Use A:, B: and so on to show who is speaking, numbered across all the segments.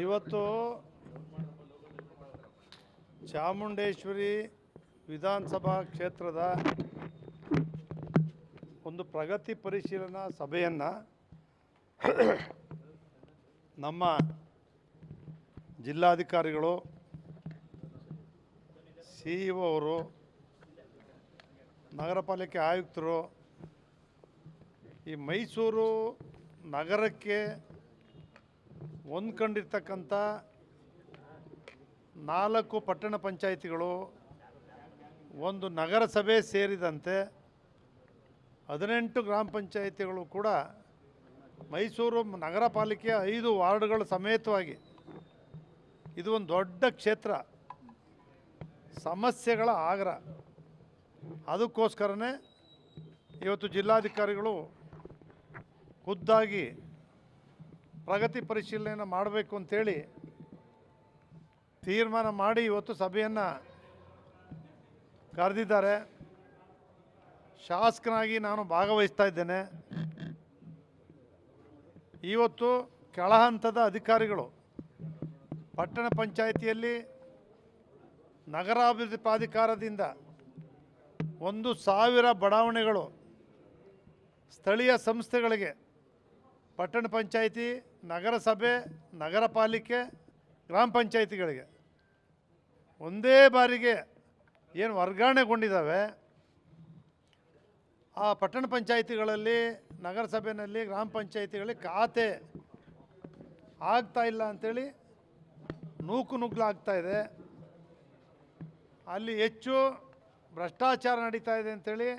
A: ಇವತ್ತು ಚಾಮುಂಡೇಶ್ವರಿ ವಿಧಾನಸಭಾ ಕ್ಷೇತ್ರದ ಒಂದು ಪ್ರಗತಿ ಪರಿಶೀಲನಾ ಸಭೆಯನ್ನು ನಮ್ಮ ಜಿಲ್ಲಾಧಿಕಾರಿಗಳು, ಸಿ ಇ ಅವರು, ನಗರ ಪಾಲಿಕೆ ಆಯುಕ್ತರು ಈ ಮೈಸೂರು ನಗರಕ್ಕೆ ಹೊಂದ್ಕೊಂಡಿರ್ತಕ್ಕಂಥ ನಾಲ್ಕು ಪಟ್ಟಣ ಪಂಚಾಯಿತಿಗಳು, ಒಂದು ನಗರಸಭೆ ಸೇರಿದಂತೆ ಹದಿನೆಂಟು ಗ್ರಾಮ ಪಂಚಾಯಿತಿಗಳು ಕೂಡ ಮೈಸೂರು ನಗರ ಪಾಲಿಕೆಯ ಐದು ವಾರ್ಡ್ಗಳ ಸಮೇತವಾಗಿ ಇದು ಒಂದು ದೊಡ್ಡ ಕ್ಷೇತ್ರ. ಸಮಸ್ಯೆಗಳ ಆಗ್ರ. ಅದಕ್ಕೋಸ್ಕರನೇ ಇವತ್ತು ಜಿಲ್ಲಾಧಿಕಾರಿಗಳು ಖುದ್ದಾಗಿ ಪ್ರಗತಿ ಪರಿಶೀಲನೆಯನ್ನು ಮಾಡಬೇಕು ಅಂತೇಳಿ ತೀರ್ಮಾನ ಮಾಡಿ ಇವತ್ತು ಸಭೆಯನ್ನು ಕರೆದಿದ್ದಾರೆ. ಶಾಸಕನಾಗಿ ನಾನು ಭಾಗವಹಿಸ್ತಾ ಇದ್ದೇನೆ. ಇವತ್ತು ಕೆಳ ಹಂತದ ಅಧಿಕಾರಿಗಳು ಪಟ್ಟಣ ಪಂಚಾಯಿತಿಯಲ್ಲಿ ನಗರಾಭಿವೃದ್ಧಿ ಪ್ರಾಧಿಕಾರದಿಂದ ಒಂದು ಸಾವಿರ ಬಡಾವಣೆಗಳು ಸ್ಥಳೀಯ ಸಂಸ್ಥೆಗಳಿಗೆ ಪಟ್ಟಣ ಪಂಚಾಯಿತಿ, ನಗರಸಭೆ, ನಗರ ಪಾಲಿಕೆ, ಗ್ರಾಮ ಪಂಚಾಯಿತಿಗಳಿಗೆ ಒಂದೇ ಬಾರಿಗೆ ಏನು ವರ್ಗಾವಣೆಗೊಂಡಿದ್ದಾವೆ, ಆ ಪಟ್ಟಣ ಪಂಚಾಯಿತಿಗಳಲ್ಲಿ, ನಗರಸಭೆಯಲ್ಲಿ, ಗ್ರಾಮ ಪಂಚಾಯಿತಿಗಳಲ್ಲಿ ಖಾತೆ ಆಗ್ತಾ ಇಲ್ಲ ಅಂಥೇಳಿ ನೂಕು ನುಗ್ಲಾಗ್ತಾ ಇದೆ. ಅಲ್ಲಿ ಹೆಚ್ಚು ಭ್ರಷ್ಟಾಚಾರ ನಡೀತಾ ಇದೆ ಅಂಥೇಳಿ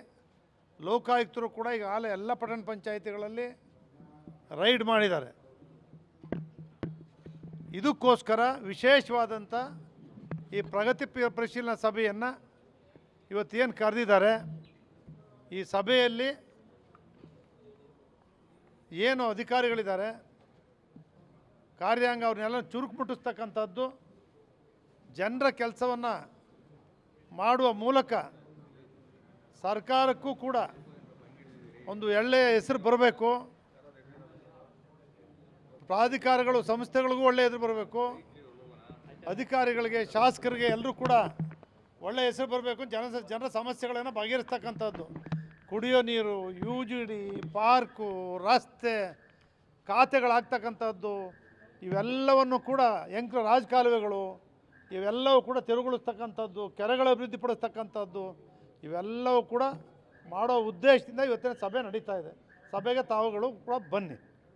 A: ಲೋಕಾಯುಕ್ತರು ಕೂಡ ಈಗ ಎಲ್ಲ ಪಟ್ಟಣ ಪಂಚಾಯಿತಿಗಳಲ್ಲಿ ರೈಡ್ ಮಾಡಿದ್ದಾರೆ. ಇದಕ್ಕೋಸ್ಕರ ವಿಶೇಷವಾದಂಥ ಈ ಪ್ರಗತಿ ಪರಿಶೀಲನಾ ಸಭೆಯನ್ನು ಇವತ್ತೇನು ಕರೆದಿದ್ದಾರೆ, ಈ ಸಭೆಯಲ್ಲಿ ಏನು ಅಧಿಕಾರಿಗಳಿದ್ದಾರೆ, ಕಾರ್ಯಾಂಗ ಅವ್ರನ್ನೆಲ್ಲ ಚುರುಕು ಮುಟ್ಟಿಸ್ತಕ್ಕಂಥದ್ದು, ಜನರ ಕೆಲಸವನ್ನು ಮಾಡುವ ಮೂಲಕ ಸರ್ಕಾರಕ್ಕೂ ಕೂಡ ಒಂದು ಒಳ್ಳೆಯ ಹೆಸರು ಬರಬೇಕು. ಪ್ರಾಧಿಕಾರಗಳು ಸಂಸ್ಥೆಗಳಿಗೂ ಒಳ್ಳೆಯ ಹೆಸರು ಬರಬೇಕು. ಅಧಿಕಾರಿಗಳಿಗೆ, ಶಾಸಕರಿಗೆ ಎಲ್ಲರೂ ಕೂಡ ಒಳ್ಳೆಯ ಹೆಸರು ಬರಬೇಕು ಜನ, ಜನರ ಸಮಸ್ಯೆಗಳನ್ನು ಬಗೆಹರಿಸ್ತಕ್ಕಂಥದ್ದು. ಕುಡಿಯೋ ನೀರು ಯು ಜಿ ಡಿ ಪಾರ್ಕು, ರಸ್ತೆ, ಖಾತೆಗಳಾಗ್ತಕ್ಕಂಥದ್ದು, ಇವೆಲ್ಲವನ್ನು ಕೂಡ ಎಂಕ್ರ ರಾಜಕಾಲುವೆಗಳು, ಇವೆಲ್ಲವೂ ಕೂಡ ತೆರವುಗೊಳಿಸ್ತಕ್ಕಂಥದ್ದು, ಕೆರೆಗಳ ಅಭಿವೃದ್ಧಿಪಡಿಸ್ತಕ್ಕಂಥದ್ದು ಇವೆಲ್ಲವೂ ಕೂಡ ಮಾಡೋ ಉದ್ದೇಶದಿಂದ ಇವತ್ತಿನ ಸಭೆ ನಡೀತಾ ಇದೆ. ಸಭೆಗೆ ತಾವುಗಳು ಕೂಡ ಬನ್ನಿ.